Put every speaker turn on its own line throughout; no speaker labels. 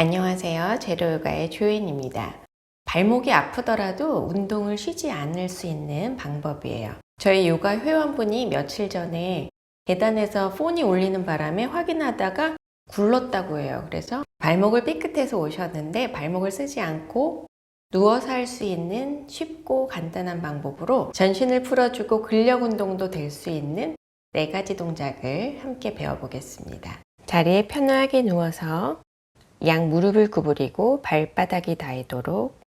안녕하세요. 제로요가의 조인입니다. 발목이 아프더라도 운동을 쉬지 않을 수 있는 방법이에요. 저희 요가 회원분이 며칠 전에 계단에서 폰이 울리는 바람에 확인하다가 굴렀다고 해요. 그래서 발목을 삐끗해서 오셨는데 발목을 쓰지 않고 누워서 할 수 있는 쉽고 간단한 방법으로 전신을 풀어주고 근력 운동도 될 수 있는 네 가지 동작을 함께 배워보겠습니다. 자리에 편하게 누워서 양 무릎을 구부리고 발바닥이 닿도록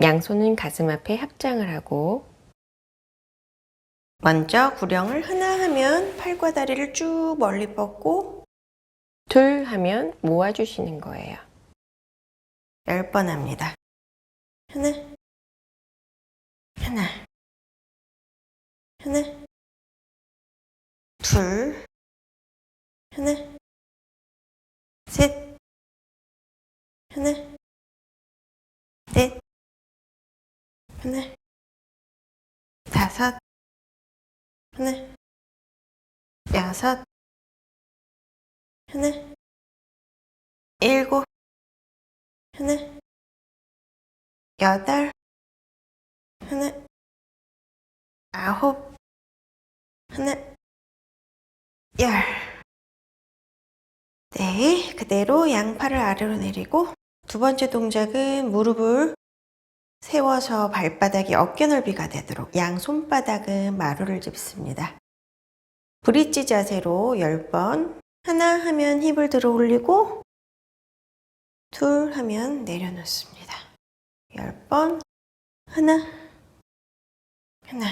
양손은 가슴 앞에 합장을 하고 먼저 구령을 하나 하면 팔과 다리를 쭉 멀리 뻗고 둘 하면 모아주시는 거예요. 열 번 합니다. 하나, 하나, 하나, 둘, 하나, 셋, 하나, 넷, 하나, 다섯, 하나, 여섯, 하나, 일곱, 하나, 여덟, 하나, 아홉, 하나, 열. 네, 그대로 양팔을 아래로 내리고 두 번째 동작은 무릎을 세워서 발바닥이 어깨 넓이가 되도록 양 손바닥은 마루를 짚습니다. 브릿지 자세로 10번 하나 하면 힙을 들어 올리고 둘 하면 내려놓습니다. 10번 하나 하나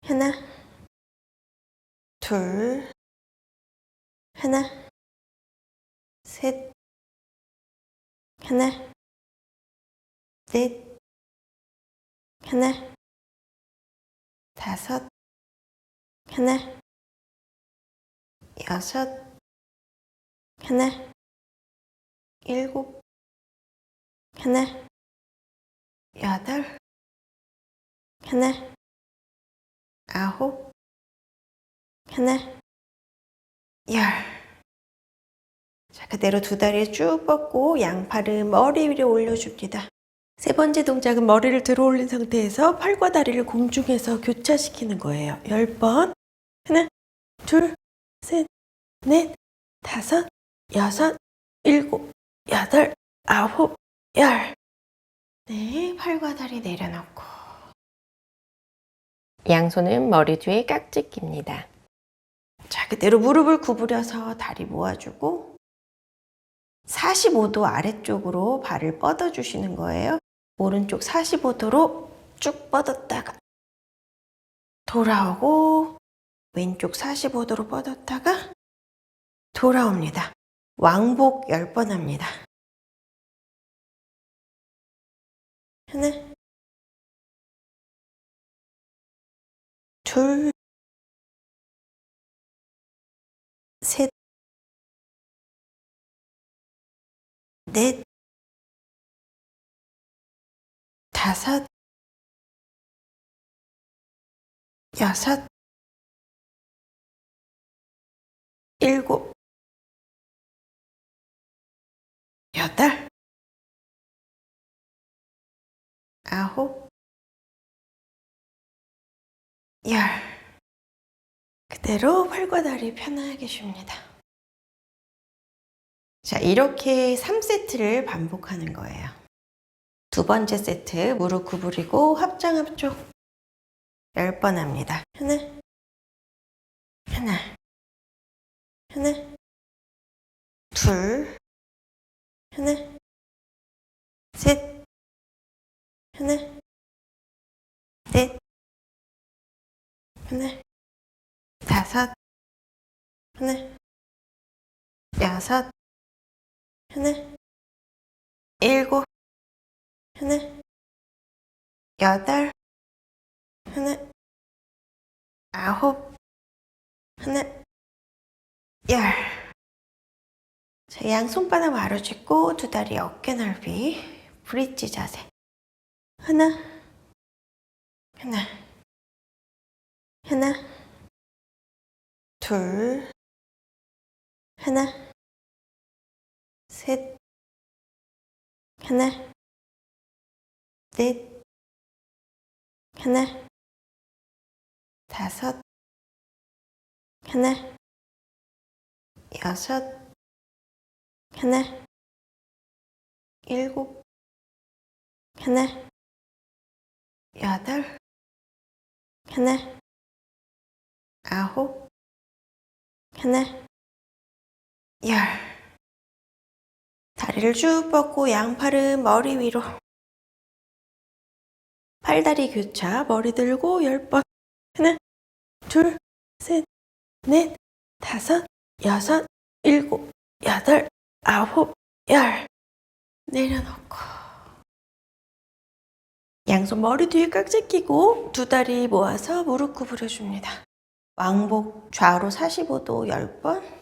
하나 둘 하나 셋 하나 넷 하나 다섯 하나 여섯 하나 일곱 하나 여덟 하나 아홉 하나 열 자, 그대로 두 다리 쭉 뻗고 양팔은 머리 위로 올려줍니다. 세 번째 동작은 머리를 들어 올린 상태에서 팔과 다리를 공중에서 교차시키는 거예요. 열 번. 하나, 둘, 셋, 넷, 다섯, 여섯, 일곱, 여덟, 아홉, 열. 네, 팔과 다리 내려놓고. 양손은 머리 뒤에 깍지 낍니다. 자, 그대로 무릎을 구부려서 다리 모아주고 45도 아래쪽으로 발을 뻗어 주시는 거예요. 오른쪽 45도로 쭉 뻗었다가 돌아오고 왼쪽 45도로 뻗었다가 돌아옵니다. 왕복 10번 합니다. 하나 둘 넷, 다섯, 여섯, 일곱, 여덟, 아홉, 열. 그대로 팔과 다리 편하게 쉽니다. 자, 이렇게 3세트를 반복하는 거예요. 두 번째 세트, 무릎 구부리고 합장 합쪽. 10번 합니다. 하나, 하나, 하나, 둘, 하나, 셋, 하나, 넷, 하나, 다섯, 하나, 여섯, 하나, 일곱, 하나, 여덟, 하나, 아홉, 하나, 열. 자, 양 손바닥 마루 짚고 두 다리 어깨 넓이, 브릿지 자세. 하나, 하나, 하나, 둘, 하나, 셋, 하나, 넷, 하나, 다섯, 하나, 여섯, 하나, 일곱, 하나, 여덟, 하나, 아홉, 하나, 열. 다리를 쭉 뻗고 양팔은 머리 위로. 팔다리 교차, 머리 들고 열 번. 하나, 둘, 셋, 넷, 다섯, 여섯, 일곱, 여덟, 아홉, 열. 내려놓고. 양손 머리 뒤에 깍지 끼고 두 다리 모아서 무릎 구부려줍니다. 왕복 좌우로 45도 10번.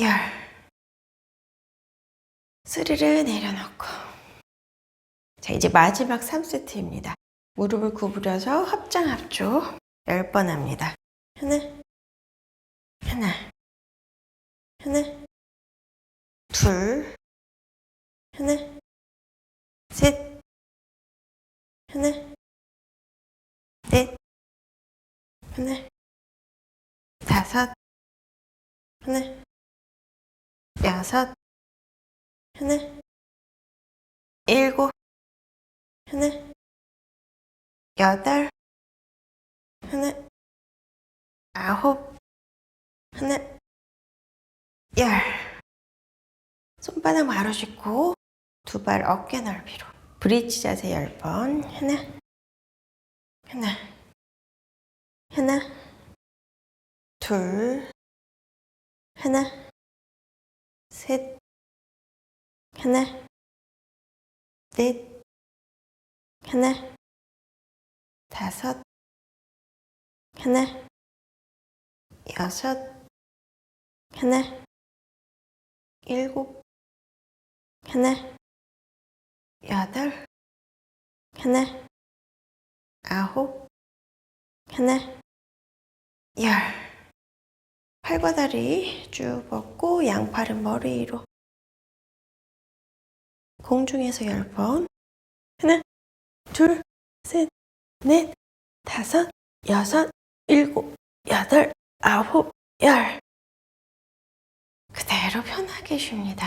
열. 스르르 내려놓고. 자, 이제 마지막 3세트입니다. 무릎을 구부려서 합장 합조 10번 합니다. 하나, 하나, 하나, 둘, 하나, 셋, 하나, 넷, 하나, 다섯, 하나, 여섯, 하나, 일곱, 하나, 여덟, 하나, 아홉, 하나, 열. 손바닥 바로 짚고 두 발 어깨 넓이로 브릿지 자세 10번 하나 하나 하나 둘 하나 셋 하나 넷 하나 다섯 하나 여섯 하나 일곱 하나 여덟 하나 아홉 하나 열 팔과 다리 쭉 뻗고 양팔은 머리 위로 공중에서 열번 하나 둘 셋 넷 다섯 여섯 일곱 여덟 아홉 열 그대로 편하게 쉽니다.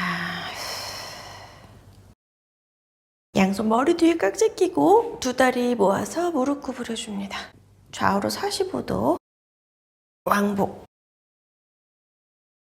양손 머리 뒤에 깍지 끼고 두 다리 모아서 무릎 구부려 줍니다. 좌우로 45도 왕복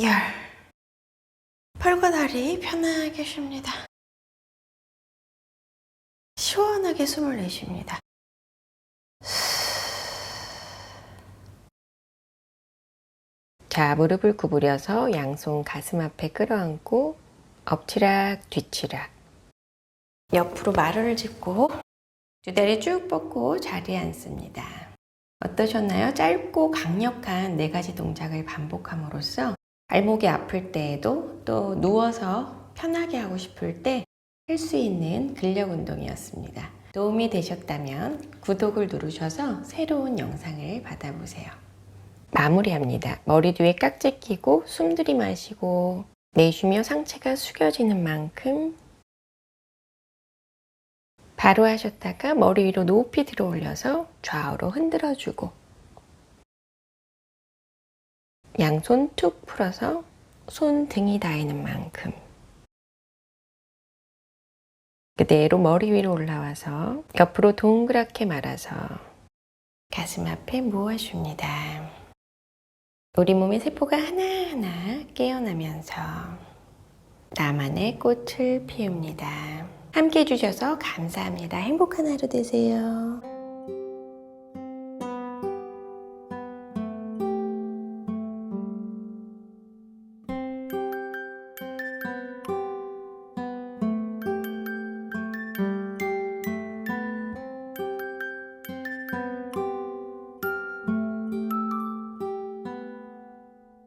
열. 팔과 다리 편하게 쉽니다. 시원하게 숨을 내쉽니다. 자, 무릎을 구부려서 양손 가슴 앞에 끌어안고 엎치락 뒤치락 옆으로 마루를 짚고 두 다리 쭉 뻗고 자리에 앉습니다. 어떠셨나요? 짧고 강력한 네 가지 동작을 반복함으로써 발목이 아플 때에도 또 누워서 편하게 하고 싶을 때 할 수 있는 근력 운동이었습니다. 도움이 되셨다면 구독을 누르셔서 새로운 영상을 받아보세요. 마무리합니다. 머리 뒤에 깍지 끼고 숨 들이마시고 내쉬며 상체가 숙여지는 만큼 바로 하셨다가 머리 위로 높이 들어 올려서 좌우로 흔들어주고 양손 툭 풀어서 손 등이 닿이는 만큼 그대로 머리 위로 올라와서 옆으로 동그랗게 말아서 가슴 앞에 모아줍니다. 우리 몸의 세포가 하나하나 깨어나면서 나만의 꽃을 피웁니다. 함께 해주셔서 감사합니다. 행복한 하루 되세요.